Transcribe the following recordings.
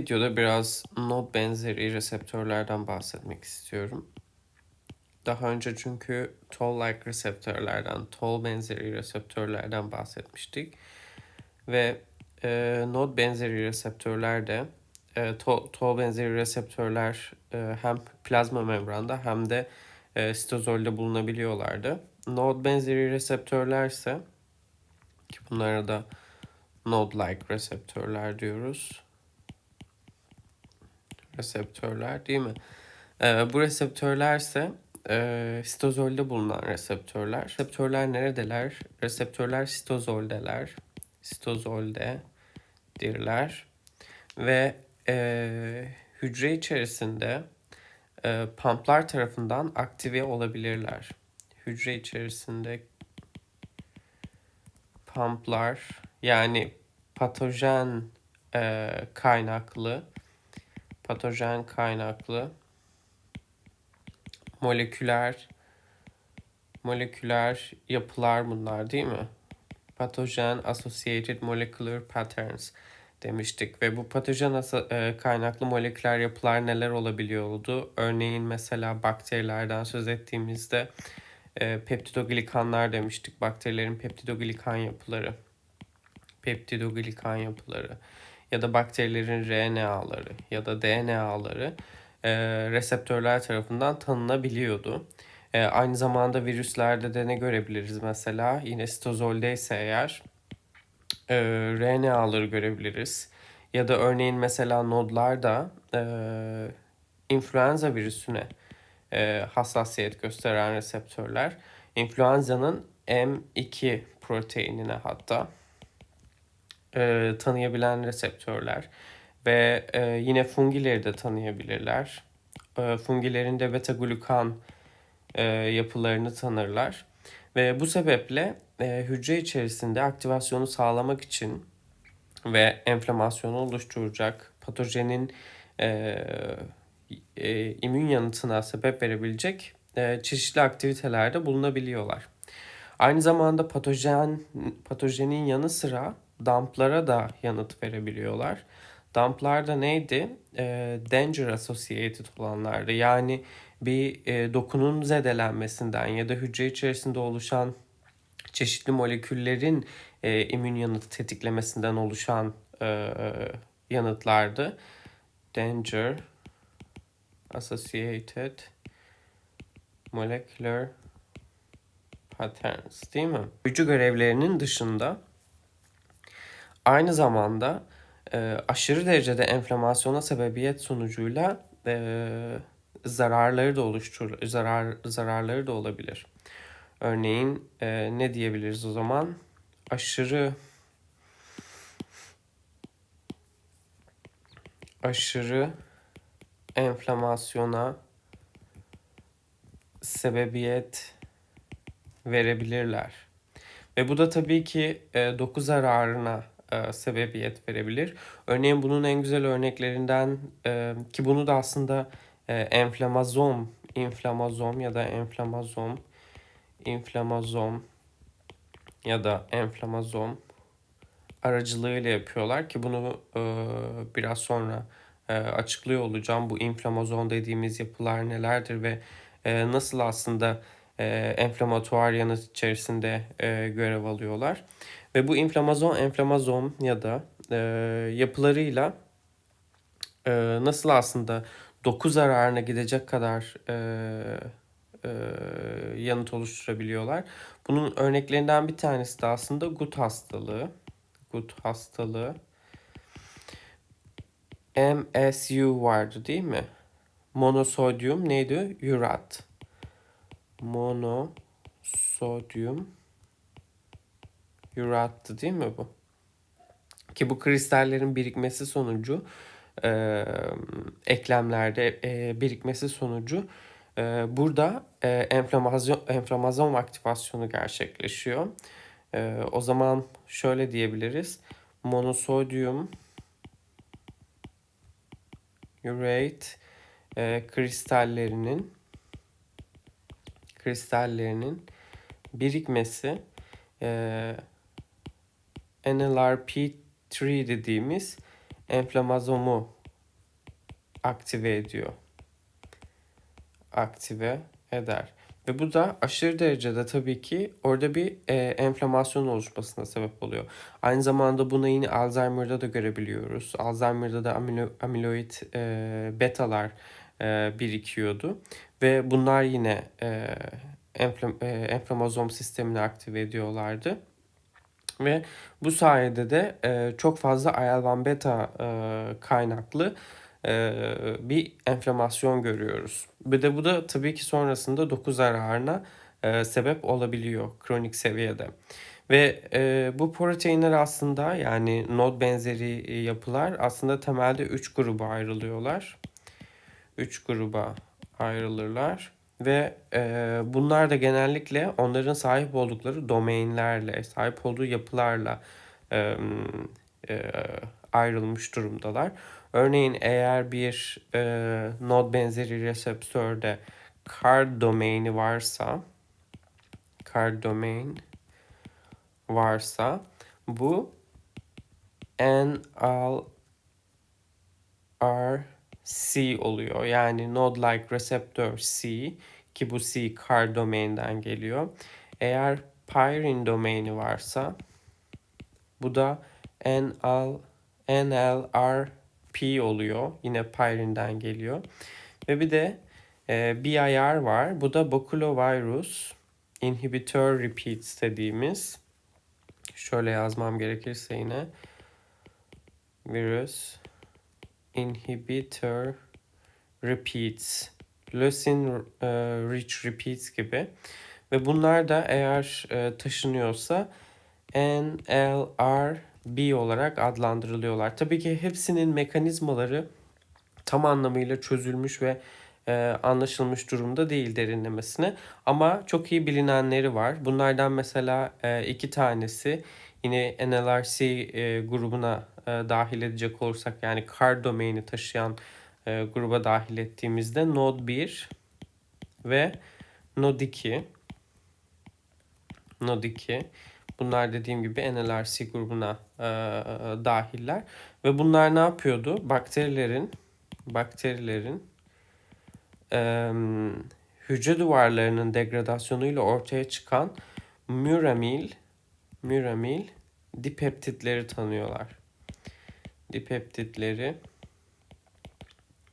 Videoda biraz node benzeri reseptörlerden bahsetmek istiyorum. Daha önce çünkü toll-like reseptörlerden, toll benzeri reseptörlerden bahsetmiştik. Ve e, node benzeri reseptörlerde, e, toll, benzeri reseptörler e, hem plazma membranda hem de e, sitozolde bulunabiliyorlardı. Node benzeri reseptörler ise ki bunlara da node-like reseptörler diyoruz reseptörler değil mi? Ee, bu reseptörler ise e, sitozolde bulunan reseptörler. Reseptörler neredeler? Reseptörler sitozoldeler. Sitozoldedirler. Ve e, hücre içerisinde e, pamplar tarafından aktive olabilirler. Hücre içerisinde pamplar yani patojen e, kaynaklı patojen kaynaklı moleküler moleküler yapılar bunlar değil mi? Patojen associated molecular patterns demiştik ve bu patojen e, kaynaklı moleküler yapılar neler olabiliyordu? Örneğin mesela bakterilerden söz ettiğimizde e, peptidoglikanlar demiştik. Bakterilerin peptidoglikan yapıları. Peptidoglikan yapıları ya da bakterilerin RNA'ları ya da DNA'ları e, reseptörler tarafından tanınabiliyordu. E, aynı zamanda virüslerde de ne görebiliriz mesela? Yine sitozolde ise eğer e, RNA'ları görebiliriz. Ya da örneğin mesela nodlarda e, influenza virüsüne e, hassasiyet gösteren reseptörler. İnfluenza'nın M2 proteinine hatta e, tanıyabilen reseptörler ve e, yine fungileri de tanıyabilirler. E, fungilerin de beta glukan e, yapılarını tanırlar ve bu sebeple e, hücre içerisinde aktivasyonu sağlamak için ve enflamasyonu oluşturacak patojenin e, e, immün yanıtına sebep verebilecek e, çeşitli aktivitelerde bulunabiliyorlar. Aynı zamanda patojen patojenin yanı sıra dumplara da yanıt verebiliyorlar. Dumplar da neydi? E, danger associated olanlardı. Yani bir e, dokunun zedelenmesinden ya da hücre içerisinde oluşan çeşitli moleküllerin e, immün yanıtı tetiklemesinden oluşan e, yanıtlardı. Danger associated molecular patterns değil mi? Hücre görevlerinin dışında Aynı zamanda e, aşırı derecede enflamasyona sebebiyet sonucuyla e, zararları da oluşturur, zarar zararları da olabilir. Örneğin e, ne diyebiliriz o zaman? Aşırı aşırı enflamasyona sebebiyet verebilirler. Ve bu da tabii ki e, doku zararına sebebiyet verebilir. Örneğin bunun en güzel örneklerinden e, ki bunu da aslında e, enflamazom, inflamazom ya da enflamazom, inflamazom ya da enflamazom aracılığıyla yapıyorlar ki bunu e, biraz sonra e, açıklıyor olacağım. Bu inflamazom dediğimiz yapılar nelerdir ve e, nasıl aslında e, enflamatuar yanıt içerisinde e, görev alıyorlar. Ve bu inflamazon, enflamazom ya da e, yapılarıyla e, nasıl aslında doku zararına gidecek kadar e, e, yanıt oluşturabiliyorlar. Bunun örneklerinden bir tanesi de aslında gut hastalığı. Gut hastalığı. MSU vardı değil mi? Monosodyum neydi? Urat. Monosodyum Urattı değil mi bu? Ki bu kristallerin birikmesi sonucu e, eklemlerde e, birikmesi sonucu e, burada e, enflamasyon, enflamasyon aktivasyonu gerçekleşiyor. E, o zaman şöyle diyebiliriz. Monosodyum urate e, kristallerinin kristallerinin birikmesi e, NLRP3 dediğimiz enflamazomu aktive ediyor. Aktive eder. Ve bu da aşırı derecede tabii ki orada bir e, enflamasyon oluşmasına sebep oluyor. Aynı zamanda bunu yine Alzheimer'da da görebiliyoruz. Alzheimer'da da amilo, amiloid e, betalar e, birikiyordu. Ve bunlar yine e, enflam, e, enflamazom sistemini aktive ediyorlardı. Ve bu sayede de e, çok fazla IL-1 beta e, kaynaklı e, bir enflamasyon görüyoruz. Bir de bu da tabii ki sonrasında doku zararına e, sebep olabiliyor kronik seviyede. Ve e, bu proteinler aslında yani nod benzeri yapılar aslında temelde 3 gruba ayrılıyorlar. 3 gruba ayrılırlar. Ve e, bunlar da genellikle onların sahip oldukları domainlerle, sahip olduğu yapılarla e, e, ayrılmış durumdalar. Örneğin eğer bir e, node benzeri reseptörde card domaini varsa card domain varsa bu NLRC oluyor. Yani node like receptor C ki bu C card domain'den geliyor. Eğer pyrin domaini varsa bu da NL, NLRP oluyor. Yine pyrinden geliyor. Ve bir de e, BIR var. Bu da baculovirus inhibitor repeats dediğimiz. Şöyle yazmam gerekirse yine virus inhibitor repeats leucine e, rich repeats gibi ve bunlar da eğer e, taşınıyorsa NLRB olarak adlandırılıyorlar. Tabii ki hepsinin mekanizmaları tam anlamıyla çözülmüş ve e, anlaşılmış durumda değil derinlemesine. Ama çok iyi bilinenleri var. Bunlardan mesela e, iki tanesi yine NLRC grubuna e, dahil edecek olursak yani CAR domaini taşıyan e, gruba dahil ettiğimizde Node 1 ve Node 2 Node 2 Bunlar dediğim gibi NLRC grubuna e, dahiller. Ve bunlar ne yapıyordu? Bakterilerin bakterilerin e, hücre duvarlarının degradasyonuyla ortaya çıkan müramil müramil dipeptitleri tanıyorlar. Dipeptitleri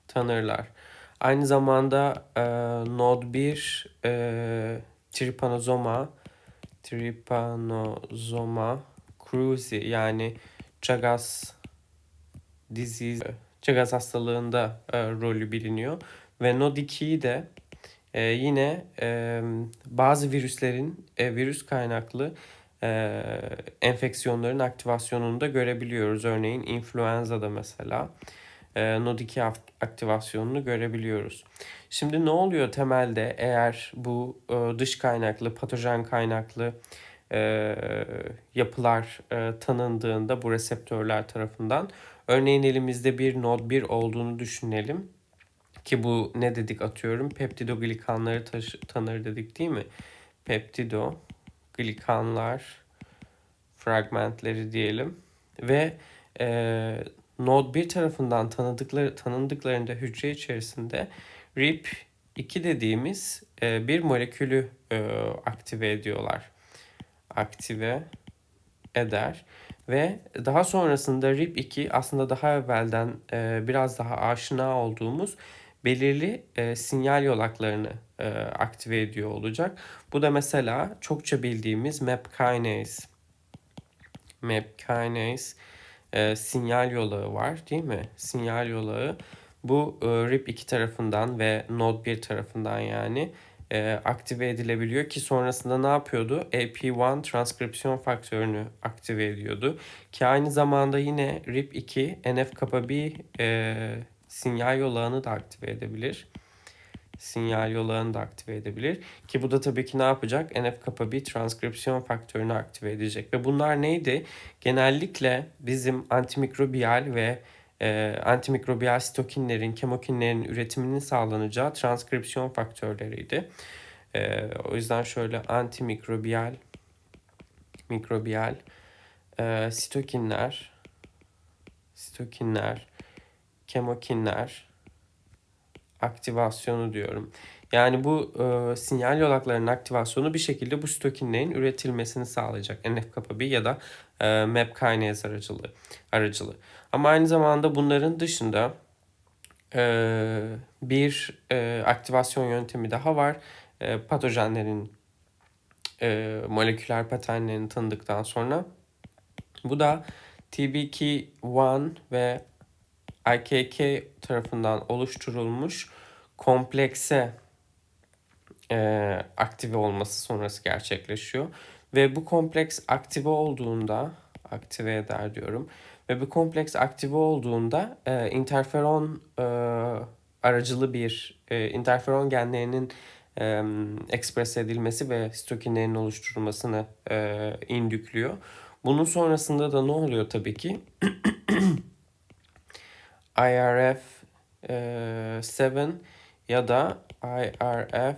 tanırlar. Aynı zamanda e, Node 1 e, Trypanosoma Trypanosoma cruzi yani Chagas disease Chagas hastalığında e, rolü biliniyor ve Node 2'yi de e, yine e, bazı virüslerin e, virüs kaynaklı e, enfeksiyonların aktivasyonunu da görebiliyoruz. Örneğin influenza'da mesela e, Node 2 aktivasyonunu görebiliyoruz. Şimdi ne oluyor temelde eğer bu e, dış kaynaklı, patojen kaynaklı e, yapılar e, tanındığında bu reseptörler tarafından örneğin elimizde bir node 1 olduğunu düşünelim ki bu ne dedik atıyorum peptidoglikanları tanır dedik değil mi? Peptidoglikanlar fragmentleri diyelim ve e, Node 1 tarafından tanıdıkları, tanındıklarında hücre içerisinde RIP2 dediğimiz e, bir molekülü e, aktive ediyorlar. Aktive eder ve daha sonrasında RIP2 aslında daha evvelden e, biraz daha aşina olduğumuz belirli e, sinyal yolaklarını e, aktive ediyor olacak. Bu da mesela çokça bildiğimiz MAP kinase. MAP kinase e, sinyal yolağı var değil mi? Sinyal yolağı bu e, RIP2 tarafından ve Node 1 tarafından yani e, aktive edilebiliyor ki sonrasında ne yapıyordu? AP1 transkripsiyon faktörünü aktive ediyordu. Ki aynı zamanda yine RIP2 NF-kappa B e, sinyal yolağını da aktive edebilir sinyal yollarını da aktive edebilir. Ki bu da tabii ki ne yapacak? NF-kappa B transkripsiyon faktörünü aktive edecek. Ve bunlar neydi? Genellikle bizim antimikrobiyal ve e, antimikrobiyal sitokinlerin, kemokinlerin üretiminin sağlanacağı transkripsiyon faktörleriydi. E, o yüzden şöyle antimikrobiyal mikrobiyal e, sitokinler sitokinler kemokinler aktivasyonu diyorum. Yani bu e, sinyal yolaklarının aktivasyonu bir şekilde bu stokinlerin üretilmesini sağlayacak. NF-kappa ya da e, MAP kinase aracılığı, aracılığı. Ama aynı zamanda bunların dışında e, bir e, aktivasyon yöntemi daha var. E, patojenlerin e, moleküler paternlerini tanıdıktan sonra. Bu da TBK1 ve IKK tarafından oluşturulmuş komplekse e, aktive olması sonrası gerçekleşiyor. Ve bu kompleks aktive olduğunda, aktive eder diyorum. Ve bu kompleks aktive olduğunda e, interferon e, aracılı bir e, interferon genlerinin e, ekspres edilmesi ve stokinlerin oluşturulmasını e, indüklüyor. Bunun sonrasında da ne oluyor tabii ki? IRF e, 7 ya da IRF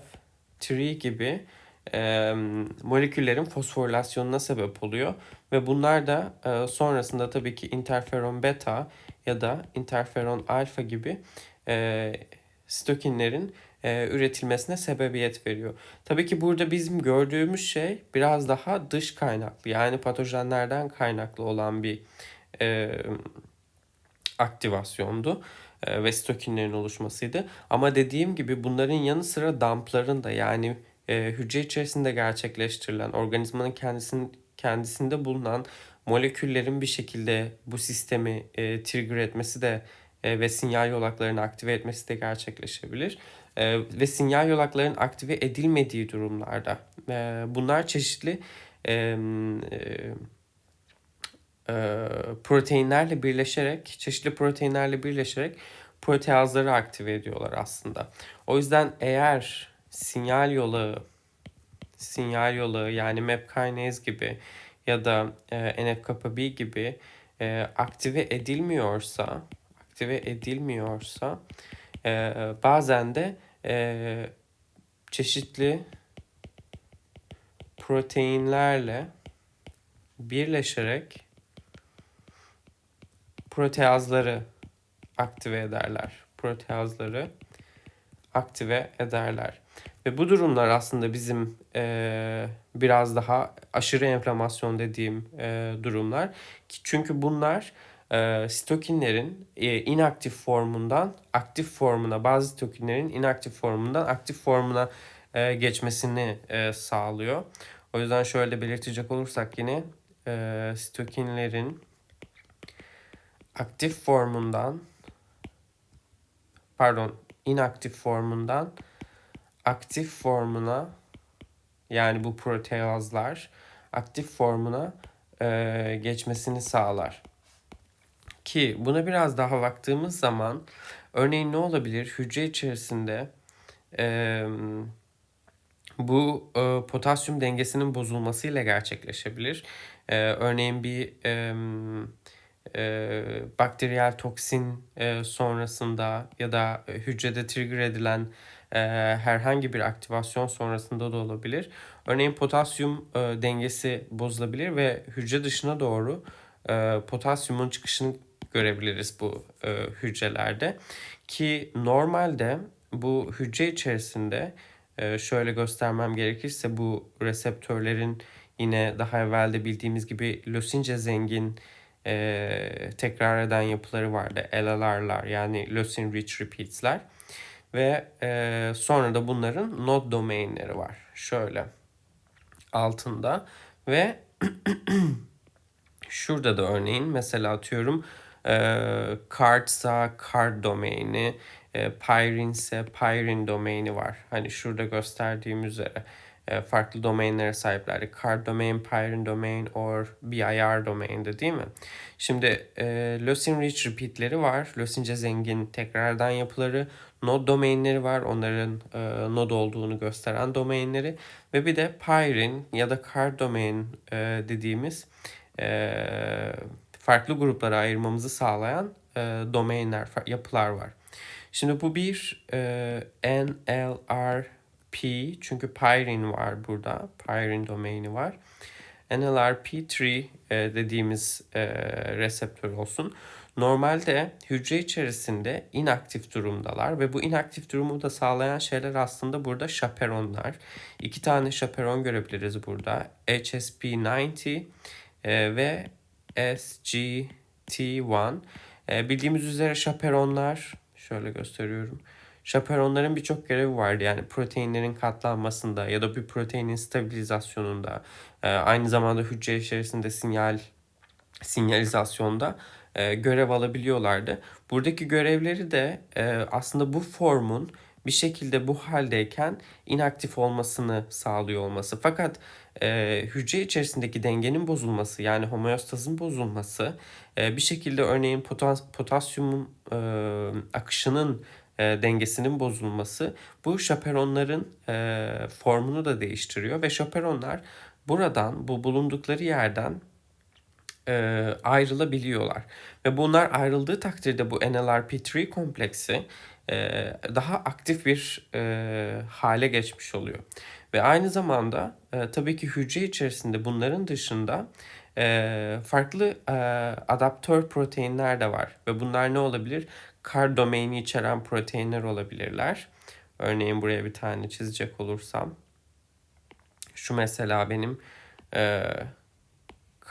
3 gibi moleküllerin fosforilasyonuna sebep oluyor. Ve bunlar da sonrasında tabii ki interferon beta ya da interferon alfa gibi stokinlerin üretilmesine sebebiyet veriyor. Tabii ki burada bizim gördüğümüz şey biraz daha dış kaynaklı yani patojenlerden kaynaklı olan bir e, aktivasyondu e, ve stokinlerin oluşmasıydı. Ama dediğim gibi bunların yanı sıra dampların da yani e, hücre içerisinde gerçekleştirilen organizmanın kendisinin kendisinde bulunan moleküllerin bir şekilde bu sistemi e, trigger etmesi de e, ve sinyal yolaklarını aktive etmesi de gerçekleşebilir. E, ve sinyal yolakların aktive edilmediği durumlarda e, bunlar çeşitli e, e, proteinlerle birleşerek, çeşitli proteinlerle birleşerek proteazları aktive ediyorlar aslında. O yüzden eğer sinyal yolu sinyal yolu yani MAP kinase gibi ya da e, NF-kappa B gibi e, aktive edilmiyorsa aktive edilmiyorsa e, bazen de e, çeşitli proteinlerle birleşerek proteazları aktive ederler. Proteazları aktive ederler. Ve bu durumlar aslında bizim e, biraz daha aşırı enflamasyon dediğim e, durumlar. Çünkü bunlar e, stokinlerin e, inaktif formundan aktif formuna, bazı stokinlerin inaktif formundan aktif formuna e, geçmesini e, sağlıyor. O yüzden şöyle belirtecek olursak yine e, stokinlerin aktif formundan pardon inaktif formundan aktif formuna yani bu proteazlar aktif formuna e, geçmesini sağlar. Ki buna biraz daha baktığımız zaman örneğin ne olabilir? Hücre içerisinde e, bu e, potasyum dengesinin bozulmasıyla gerçekleşebilir. E, örneğin bir e, e, bakteriyel toksin e, sonrasında ya da hücrede trigger edilen e, herhangi bir aktivasyon sonrasında da olabilir. Örneğin potasyum e, dengesi bozulabilir ve hücre dışına doğru e, potasyumun çıkışını görebiliriz bu e, hücrelerde. Ki normalde bu hücre içerisinde e, şöyle göstermem gerekirse bu reseptörlerin yine daha evvelde bildiğimiz gibi lösince zengin e, tekrar eden yapıları vardı. LLR'lar yani Leucine Rich Repeats'ler. Ve e, sonra da bunların node domainleri var. Şöyle altında ve şurada da örneğin mesela atıyorum e, cardsa card domaini, e, pyrin ise pyrin domaini var. Hani şurada gösterdiğim üzere e, farklı domainlere sahipler. Card domain, Pyrin domain or BIR domain'de değil mi? Şimdi e, Leucine Rich repeat'leri var. Leucine'ce zengin tekrardan yapıları. Node domainleri var. Onların e, node olduğunu gösteren domainleri. Ve bir de Pyrin ya da Card domain e, dediğimiz e, farklı gruplara ayırmamızı sağlayan e, domainler, yapılar var. Şimdi bu bir e, NLR P çünkü Pyrin var burada. Pyrin domaini var. NLRP3 e, dediğimiz e, reseptör olsun. Normalde hücre içerisinde inaktif durumdalar ve bu inaktif durumu da sağlayan şeyler aslında burada şaperonlar. İki tane şaperon görebiliriz burada. HSP90 e, ve SGT1. E, bildiğimiz üzere şaperonlar, şöyle gösteriyorum. Şaperonların birçok görevi vardı. Yani proteinlerin katlanmasında ya da bir proteinin stabilizasyonunda, e, aynı zamanda hücre içerisinde sinyal sinyalizasyonda e, görev alabiliyorlardı. Buradaki görevleri de e, aslında bu formun bir şekilde bu haldeyken inaktif olmasını sağlıyor olması. Fakat e, hücre içerisindeki dengenin bozulması yani homeostazın bozulması e, bir şekilde örneğin potas potasyumun e, akışının e, dengesinin bozulması bu şaperonların e, formunu da değiştiriyor ve şaperonlar buradan bu bulundukları yerden e, ayrılabiliyorlar. Ve bunlar ayrıldığı takdirde bu NLRP3 kompleksi daha aktif bir e, hale geçmiş oluyor. Ve aynı zamanda e, tabii ki hücre içerisinde bunların dışında e, farklı e, adaptör proteinler de var. Ve bunlar ne olabilir? CAR domaini içeren proteinler olabilirler. Örneğin buraya bir tane çizecek olursam. Şu mesela benim e,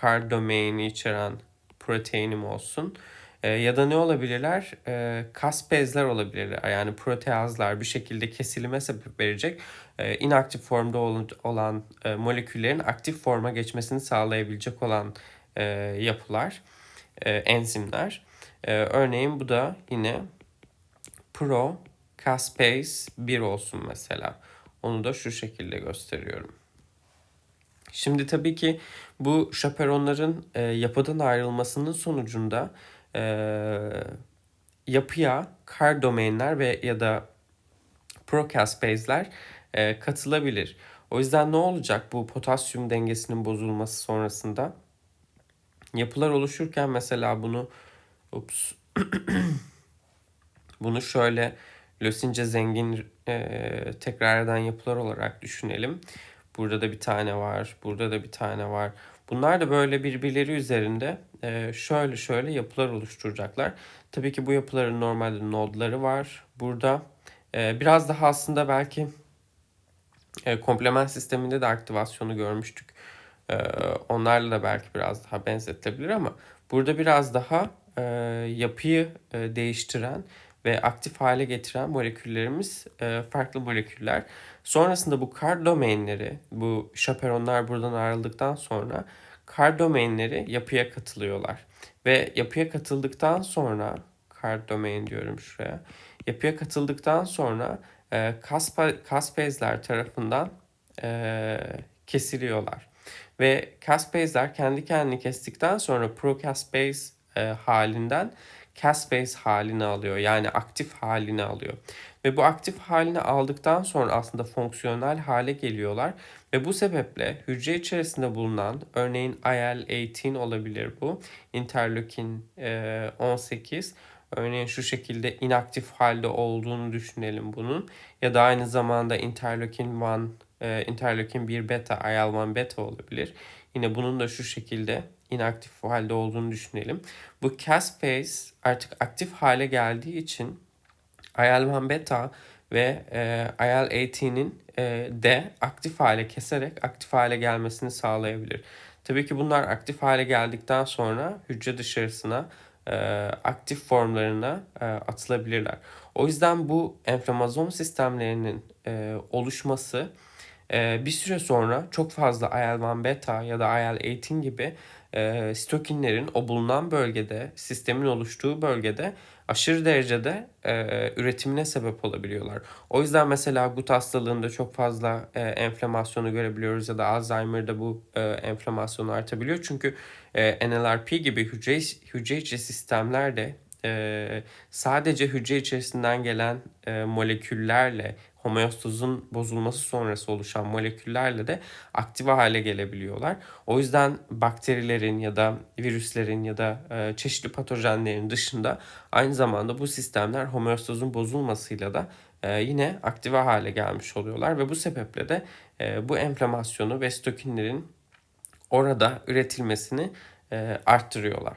CAR domaini içeren proteinim olsun. E, ya da ne olabilirler? E, kas bezler olabilirler. Yani proteazlar bir şekilde kesilime sebep verecek e, inaktif formda olan e, moleküllerin aktif forma geçmesini sağlayabilecek olan e, yapılar, e, enzimler. E, örneğin bu da yine pro caspase 1 olsun mesela. Onu da şu şekilde gösteriyorum. Şimdi tabii ki bu şaperonların e, yapıdan ayrılmasının sonucunda e, yapıya kar domainler ve ya da procaspase'ler e, katılabilir. O yüzden ne olacak bu potasyum dengesinin bozulması sonrasında? Yapılar oluşurken mesela bunu ups, bunu şöyle lösince zengin e, tekrar yapılar olarak düşünelim. Burada da bir tane var. Burada da bir tane var. Bunlar da böyle birbirleri üzerinde e, şöyle şöyle yapılar oluşturacaklar. Tabii ki bu yapıların normalde nodları var. Burada e, biraz daha aslında belki e, komplement sisteminde de aktivasyonu görmüştük. Onlarla da belki biraz daha benzetilebilir ama burada biraz daha yapıyı değiştiren ve aktif hale getiren moleküllerimiz farklı moleküller. Sonrasında bu kar domainleri, bu şaperonlar buradan ayrıldıktan sonra kar domainleri yapıya katılıyorlar. Ve yapıya katıldıktan sonra kar domain diyorum şuraya. Yapıya katıldıktan sonra e, caspazler tarafından e, kesiliyorlar. Ve caspazler kendi kendini kestikten sonra procaspase e, halinden caspase halini alıyor. Yani aktif halini alıyor. Ve bu aktif halini aldıktan sonra aslında fonksiyonel hale geliyorlar. Ve bu sebeple hücre içerisinde bulunan örneğin IL-18 olabilir bu. Interleukin e, 18 Örneğin şu şekilde inaktif halde olduğunu düşünelim bunun. Ya da aynı zamanda interleukin 1, e, interleukin 1 beta, IL-1 beta olabilir. Yine bunun da şu şekilde inaktif halde olduğunu düşünelim. Bu caspase artık aktif hale geldiği için IL-1 beta ve e, IL-18'in e, de aktif hale keserek aktif hale gelmesini sağlayabilir. Tabii ki bunlar aktif hale geldikten sonra hücre dışarısına e, aktif formlarına e, atılabilirler. O yüzden bu enflamazon sistemlerinin e, oluşması e, bir süre sonra çok fazla IL-1 beta ya da IL-18 gibi e, sitokinlerin o bulunan bölgede, sistemin oluştuğu bölgede aşırı derecede e, üretimine sebep olabiliyorlar. O yüzden mesela gut hastalığında çok fazla e, enflamasyonu görebiliyoruz ya da Alzheimer'da bu e, enflamasyonu artabiliyor. Çünkü e, NLRP gibi hücre, hücre içi sistemler de e, sadece hücre içerisinden gelen e, moleküllerle homeostazın bozulması sonrası oluşan moleküllerle de aktive hale gelebiliyorlar. O yüzden bakterilerin ya da virüslerin ya da e, çeşitli patojenlerin dışında aynı zamanda bu sistemler homeostazın bozulmasıyla da e, yine aktive hale gelmiş oluyorlar ve bu sebeple de e, bu enflamasyonu ve stokinlerin orada üretilmesini arttırıyorlar.